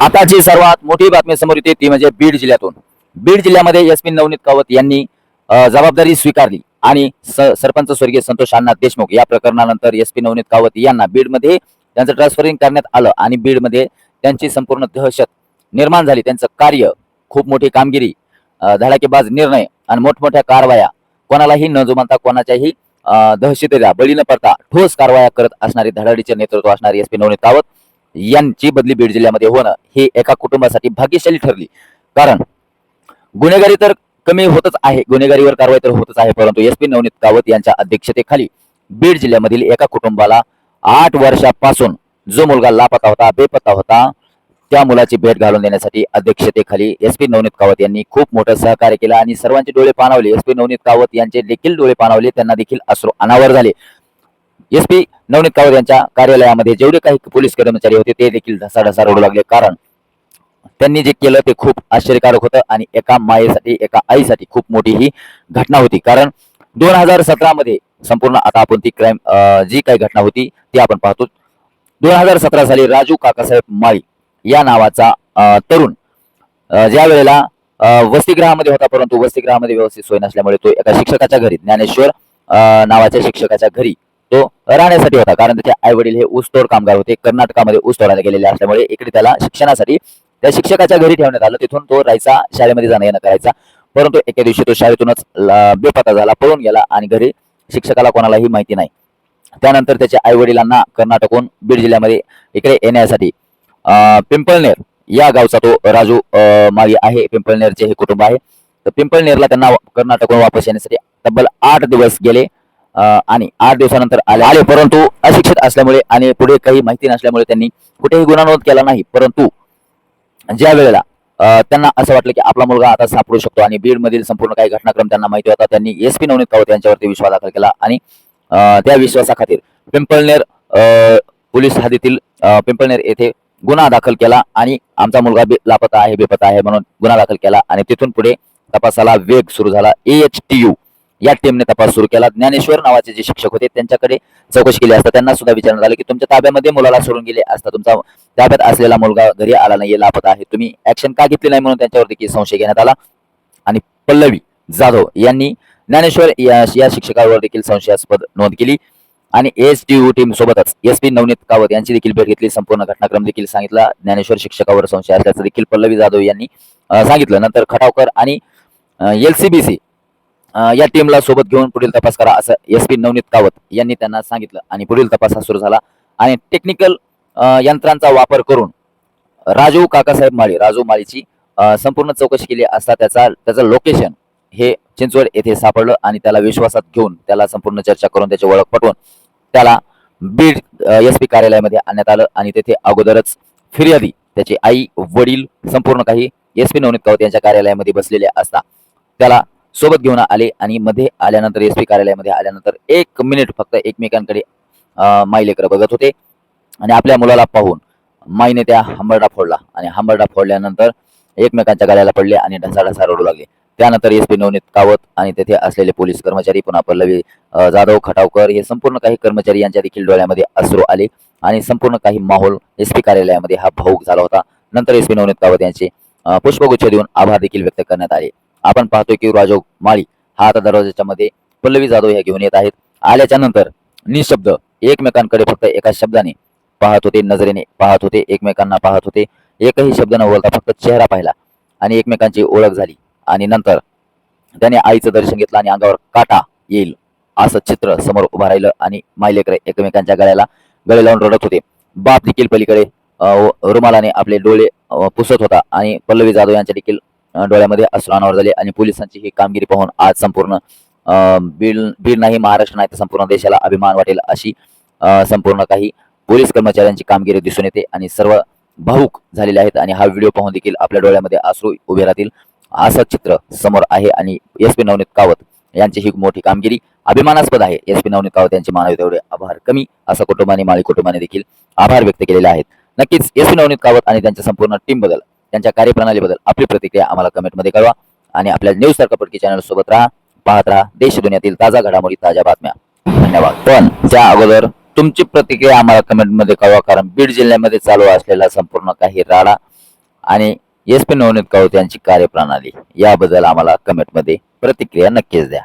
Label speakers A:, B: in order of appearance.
A: आताची सर्वात मोठी बातमी समोर येते ती म्हणजे बीड जिल्ह्यातून. बीड जिल्ह्यामध्ये एस पी नवनीत कावत यांनी जबाबदारी स्वीकारली आणि स- सरपंच स्वर्गीय संतोष अण्णा देशमुख या प्रकरणानंतर एस पी नवनीत कावत यांना बीडमध्ये त्यांचं ट्रान्सफरिंग करण्यात आलं आणि बीडमध्ये त्यांची संपूर्ण दहशत निर्माण झाली. त्यांचं कार्य खूप मोठी कामगिरी धडाकेबाज निर्णय आणि मोठमोठ्या कारवाया कोणालाही न जुमानता कोणाच्याही दहशतीला बळी न पडता ठोस कारवाया करत असणारी धडाडीचे नेतृत्व असणारे एस पी नवनीत कावत यांची बदली बीड जिल्ह्यामध्ये होणं हे एका कुटुंबासाठी भाग्यशाली ठरली. कारण गुन्हेगारी तर कमी होतच आहे गुन्हेगारीवर कारवाई तर होतच आहे परंतु एस पी नवनीत कावत यांच्या अध्यक्षतेखाली बीड जिल्ह्यामधील एका कुटुंबाला आठ वर्षापासून जो मुलगा लापता होता बेपत्ता होता त्या मुलाची भेट घालून देण्यासाठी अध्यक्षतेखाली एस पी नवनीत कावत यांनी खूप मोठं सहकार्य केलं आणि सर्वांचे डोळे पाणावले. एस पी नवनीत कावत यांचे देखील डोळे पाणावले त्यांना देखील अश्रू अनावर झाले. एस पी नवनीत कावड यांच्या कार्यालयामध्ये जेवढे काही पोलीस कर्मचारी होते ते देखील धसाडसा रडू लागले. कारण त्यांनी जे केलं ते खूप आश्चर्यकारक होतं आणि एका मायेसाठी एका आईसाठी खूप मोठी ही घटना होती. कारण दोन हजार सतरामध्ये संपूर्ण आता आपण ती क्राईम जी काही घटना होती ती आपण पाहतो. दोन हजार सतरा साली राजू काकासाहेब माळी या नावाचा तरुण ज्या वेळेला वसतिगृहामध्ये होता परंतु वसतिगृहामध्ये व्यवस्थित सोय नसल्यामुळे तो एका शिक्षकाच्या घरी ज्ञानेश्वर नावाच्या शिक्षकाच्या घरी तो राहण्यासाठी होता. कारण त्याचे आई वडील हे ऊसतोड कामगार होते. कर्नाटकामध्ये ऊसतोडाने गेलेले असल्यामुळे इकडे त्याला शिक्षणासाठी त्या शिक्षकाच्या घरी ठेवण्यात आलं. तिथून तो राहायचा शाळेमध्ये जाणं येणं करायचा. परंतु एके दिवशी तो शाळेतूनच बेपत्ता झाला पळून गेला आणि घरी शिक्षकाला कोणालाही माहिती नाही. त्यानंतर त्याच्या आई वडिलांना कर्नाटकहून बीड जिल्ह्यामध्ये इकडे येण्यासाठी पिंपळनेर या गावचा तो राजू अं, माळी आहे. पिंपळनेरचे हे कुटुंब आहे. तर पिंपळनेरला त्यांना कर्नाटकहून वापस येण्यासाठी तब्बल आठ दिवस गेले. आणि आठ दिवसानंतर आले. आले परंतु अशिक्षित असल्यामुळे आणि पुढे काही माहिती नसल्यामुळे त्यांनी कुठेही गुन्हा नोंद केला नाही. परंतु ज्या वेळेला त्यांना असं वाटलं की आपला मुलगा आता सापडू शकतो आणि बीडमधील संपूर्ण काही घटनाक्रम त्यांना माहिती होता त्यांनी एस पी नवनीत कावत यांच्यावरती विश्वास दाखल केला आणि त्या विश्वासाखातीर पिंपळनेर पोलीस हद्दीतील पिंपळनेर येथे गुन्हा दाखल केला आणि आमचा मुलगा बे- लापता आहे बेपता आहे म्हणून गुन्हा दाखल केला आणि तिथून पुढे तपासाला वेग सुरू झाला. A H T U. या टीमने तपास सुरू केला. ज्ञानेश्वर नावाचे जे शिक्षक होते त्यांच्याकडे चौकशी केली असता त्यांना सुद्धा विचारण्यात आलं की तुमच्या ताब्यामध्ये मुलाला सोडून गेले असता तुमचा ताब्यात असलेला मुलगा घरी आला नाही लापत आहे. तुम्ही ऍक्शन का घेतली नाही म्हणून त्यांच्यावर देखील संशय घेण्यात आला. आणि पल्लवी जाधव यांनी ज्ञानेश्वर या या शिक्षकावर देखील संशयास्पद नोंद केली. आणि एस टी यू टीम सोबतच एस पी नवनीत कावत यांची देखील भेट घेतली. संपूर्ण घटनाक्रम देखील सांगितला. ज्ञानेश्वर शिक्षकावर संशय असल्याचं देखील पल्लवी जाधव यांनी सांगितलं. नंतर खटावकर आणि एल सी बी सी या टीमला सोबत घेऊन पुढील तपास करा असं एस पी नवनीत कावत यांनी त्यांना सांगितलं. आणि पुढील तपास हा सुरू झाला. आणि टेक्निकल यंत्रांचा वापर करून राजू काकासाहेब माळी राजू माळीची संपूर्ण चौकशी केली असता त्याचा त्याचं लोकेशन हे चिंचवड येथे सापडलं आणि त्याला विश्वासात घेऊन त्याला संपूर्ण चर्चा करून त्याची ओळख पटवून त्याला बीड एस पी कार्यालयामध्ये आणण्यात आलं. आणि तेथे अगोदरच फिर्यादी त्याची आई वडील संपूर्ण काही एस पी नवनीत कावत यांच्या कार्यालयामध्ये बसलेले असता. त्याला सोबत घेऊन आले आणि मध्ये आल्यानंतर एस पी कार्यालयामध्ये आल्यानंतर एक मिनिट फक्त एकमेकांकडे माई लेकरं बघत होते. आणि आपल्या मुलाला पाहून माईने त्या हंबरडा फोडला. आणि हंबरडा फोडल्यानंतर एकमेकांच्या गाड्याला पडले आणि ढसाढसा रडू लागले. त्यानंतर एस पी नवनीत कावत आणि तेथे असलेले पोलीस कर्मचारी पुन्हा पल्लवी जाधव खटावकर हे संपूर्ण काही कर्मचारी यांच्या देखील डोळ्यामध्ये अश्रू आले आणि संपूर्ण काही माहोल एस पी कार्यालयामध्ये हा भाऊक झाला होता. नंतर एस पी नवनीत कावत यांचे पुष्पगुच्छ देऊन आभार देखील व्यक्त करण्यात आले. आपण पाहतोय की राजो माळी हा आता दरवाजाच्या मध्ये पल्लवी जाधव ह्या घेऊन येत आहेत. आल्याच्यानंतर निशब्द एकमेकांकडे फक्त एका शब्दाने पाहत होते नजरेने पाहत होते एकमेकांना पाहत होते. एकही शब्द न बोलता फक्त चेहरा पाहिला आणि एकमेकांची ओळख झाली. आणि नंतर त्याने आईचं दर्शन घेतलं आणि अंगावर काटा येईल असं चित्र समोर उभं राहिलं आणि मायलेकरे एकमेकांच्या गळ्याला गळे लावून रडत होते. बाप देखील पलीकडे रुमालाने आपले डोळे पुसत होता आणि पल्लवी जाधव यांच्या देखील डोळ्यामध्ये अश्रू अनावर झाले आणि पोलिसांची ही कामगिरी पाहून आज संपूर्ण बीड बीड नाही महाराष्ट्र नाही तर संपूर्ण देशाला अभिमान वाटेल अशी संपूर्ण काही पोलीस कर्मचाऱ्यांची कामगिरी दिसून येते आणि सर्व भाऊक झालेले आहेत आणि हा व्हिडिओ पाहून देखील आपल्या डोळ्यामध्ये आसरू उभे राहतील. असं चित्र समोर आहे आणि एस पी नवनीत कावत यांची ही मोठी कामगिरी अभिमानास्पद आहे. एस पी नवनीत कावत यांचे मानवी तेवढे आभार कमी असं कुटुंबाने माळी कुटुंबाने देखील आभार व्यक्त केलेले आहेत. नक्कीच एस पी नवनीत कावत आणि त्यांच्या संपूर्ण टीम बदल त्यांच्या कार्यप्रणालीबद्दल आपली प्रतिक्रिया आम्हाला कमेंटमध्ये कळवा. आणि आपल्या न्यूज तर्कपटकी चॅनल सोबत राहा पाहत राहा. देश दुनियातील ताजा घडामोडी ताज्या बातम्या. धन्यवाद. पण त्या अगोदर तुमची प्रतिक्रिया आम्हाला कमेंटमध्ये कळवा कारण बीड जिल्ह्यामध्ये चालू असलेला संपूर्ण काही राडा आणि एस पी नवनीत कावत यांची कार्यप्रणाली याबद्दल आम्हाला कमेंटमध्ये प्रतिक्रिया नक्कीच द्या.